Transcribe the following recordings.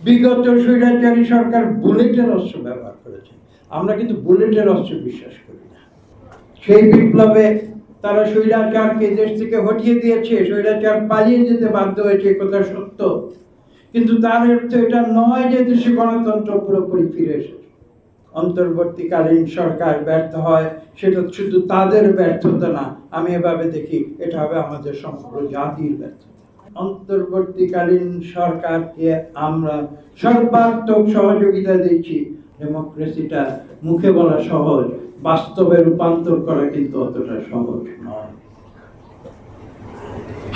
বিগত স্বৈরাচারী সরকার বুলেটের অস্ত্র ব্যবহার করেছে। আমরা কিন্তু বুলেটের অস্ত্র বিশ্বাস করি না। সেই বিপ্লবে তারা স্বৈরাচারকে দেশ থেকে হটিয়ে দিয়েছে, স্বৈরাচার পালিয়ে যেতে বাধ্য হয়েছে কথা সত্য। কিন্তু তার অর্থ এটা নয় যে দেশে গণতন্ত্র পুরোপুরি ফিরে এসেছে। অন্তর্বর্তীকালীন সরকার ব্যর্থ হয়, সেটা শুধু তাদের ব্যর্থতা না, আমি এভাবে দেখি, এটা হবে আমাদের সমগ্র জাতির ব্যর্থতা। অন্তর্বর্তীকালীন সরকারকে আমরা সর্বাত্মক সহযোগিতা দিচ্ছি। ডেমোক্রেসিটা মুখে বলা সহজ, বাস্তবে রূপান্তর করা কিন্তু অতটা সহজ নয়।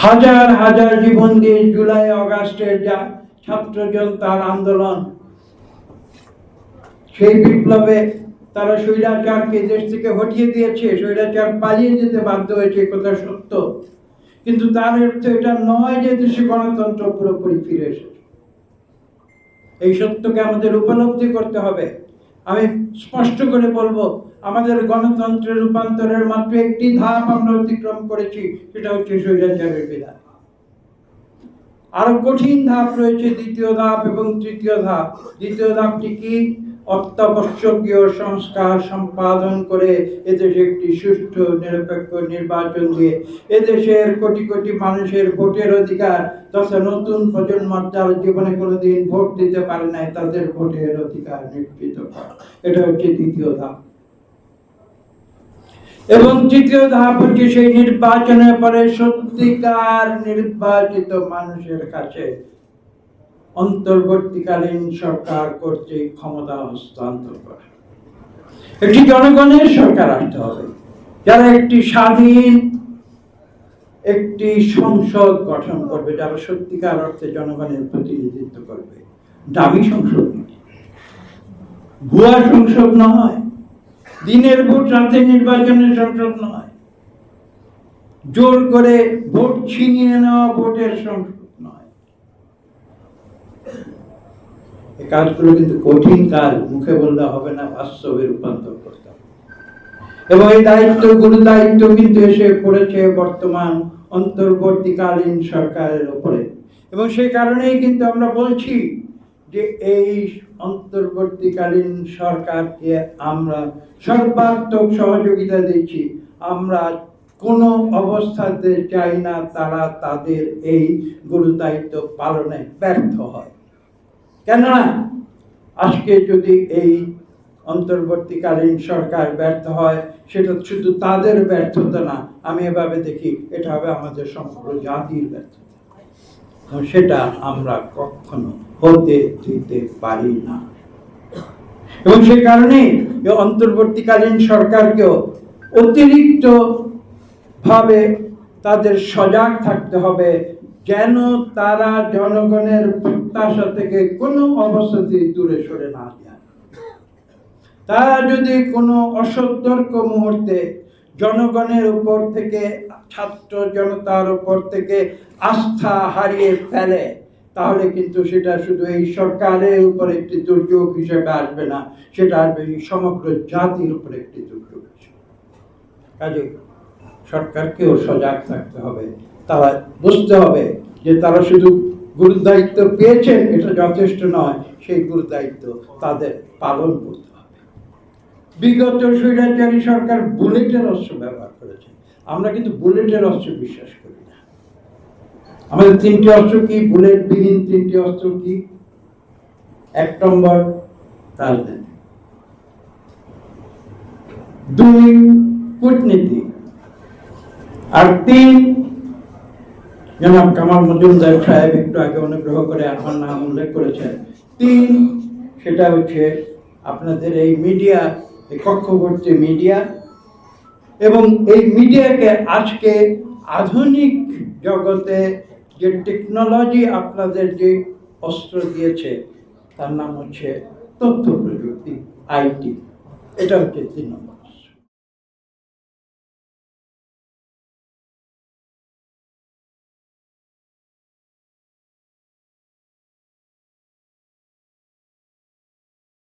হাজার হাজার জীবন দিয়ে জুলাই, অগাস্টের যা ছাত্র জনতার আন্দোলন, সেই বিপ্লবে তারা স্বৈরাচারকে দেশ থেকে হটিয়ে দিয়েছে, স্বৈরাচার পালিয়ে যেতে বাধ্য হয়েছে কথা সত্য। কিন্তু তার অর্থ এটা নয় যে দেশে গণতন্ত্র পুরোপুরি ফিরে এসেছে। এই সত্যকে আমাদের উপলব্ধি করতে হবে। আমি স্পষ্ট করে বলব, আমাদের গণতন্ত্রের রূপান্তরের মাত্র একটি ধাপ আমরা অতিক্রম করেছি, সেটা হচ্ছে স্বৈরাচারের বিধান। আরও কঠিন ধাপ রয়েছে, দ্বিতীয় ধাপ এবং তৃতীয় ধাপ। দ্বিতীয় ধাপটি কি? অত্যাবশ্যকীয় সংস্কার সম্পাদন করে এদেশে একটি সুষ্ঠু, নিরপেক্ষ নির্বাচন দিয়ে এদেশের কোটি কোটি মানুষের ভোটের অধিকার তথা নতুন প্রজন্ম যারা জীবনে কোনোদিন ভোট দিতে পারে নাই, তাদের ভোটের অধিকার নিশ্চিত এটা হচ্ছে দ্বিতীয় ধাপ। এবং তৃতীয় ধাপ হচ্ছে সেই নির্বাচনের পরে সত্যিকার নির্বাচিত মানুষের কাছে অন্তর্বর্তীকালীন সরকার কর্তৃক ক্ষমতা হস্তান্তর করা। একটি জনগণের সরকার আসতে হবে। যারা একটি স্বাধীন, একটি সংসদ গঠন করবে, যারা সত্যিকার অর্থে জনগণের প্রতিনিধিত্ব করবে দামি সংসদ। ভুয়া সংসদ নয়। দিনের ভোট, রাতের নির্বাচনের সংসদ নয়। জোর করে ভোট ছিনিয়ে নেওয়া ভোটের সংসদ নয় এই কাজগুলো কিন্তু কঠিন কাজ, মুখে বললে হবে না, বাস্তবে রূপান্তর করতে হবে। এবং এই দায়িত্ব, গুরু দায়িত্ব কিন্তু এসে পড়েছে বর্তমান অন্তর্বর্তীকালীন সরকারের উপরে এবং সেই কারণেই কিন্তু আমরা বলছি যে এই অন্তর্বর্তীকালীন সরকারকে আমরা সর্বাত্মক সহযোগিতা দিচ্ছি। আমরা কোনো অবস্থাতে চাই না তারা তাদের এই গুরু দায়িত্ব পালনে ব্যর্থ হয়। কেননা, আজকে যদি এই অন্তর্বর্তীকালীন সরকার ব্যর্থ হয়, সেটা শুধু তাদের ব্যর্থতা না, আমি এভাবে দেখি, এটা হবে আমাদের সমগ্র জাতির ব্যর্থতা। সেটা আমরা কখনো হতে দিতে পারি না। এবং সেই কারণে অন্তর্বর্তীকালীন সরকারকেও অতিরিক্ত ভাবে তাদের সজাগ থাকতে হবে যেন তারা জনগণের প্রত্যাশা থেকে কোনো অবস্থাতেই দূরে সরে না যায়? তারা যদি কোনো অসতর্ক মুহূর্তে জনগণের উপর থেকে, ছাত্র জনতার উপর থেকে আস্থা হারিয়ে ফেলে, তাহলে কিন্তু সেটা শুধু এই সরকারের উপর একটি দুর্যোগ হিসেবে আসবে না, সেটা আসবে সমগ্র জাতির উপর একটি দুর্যোগ হিসেবে। কাজে সরকারকেও সজাগ থাকতে হবে। তারা বুঝতে হবে যে তারা শুধু গুরুদায়িত্ব পেয়েছেন, এটা যথেষ্ট নয়, সেই গুরুদায়িত্ব তাদের পালন করতে হবে। বিগত স্বৈরাচারী সরকার বুলেটের অস্ত্র ব্যবহার করেছে। আমরা কিন্তু বুলেটের অস্ত্র বিশ্বাস করি না। আমাদের তিনটি অস্ত্র কি? বুলেট বিহীন তিনটি অস্ত্র কি? এক নম্বর রাজনীতি দুই, কূটনীতি। আর তিন জনাব কামাল মজুমদার সাহেব একটু আগে অনুগ্রহ করে আমার নাম উল্লেখ করেছেন। তিন, সেটা হচ্ছে আপনাদের এই মিডিয়া এই কক্ষবর্তী মিডিয়া এবং এই মিডিয়াকে আজকে আধুনিক জগতে যে টেকনোলজি আপনাদের যে অস্ত্র দিয়েছে, তার নাম হচ্ছে তথ্য প্রযুক্তি আইটি এটা হচ্ছে তিন নম্বর।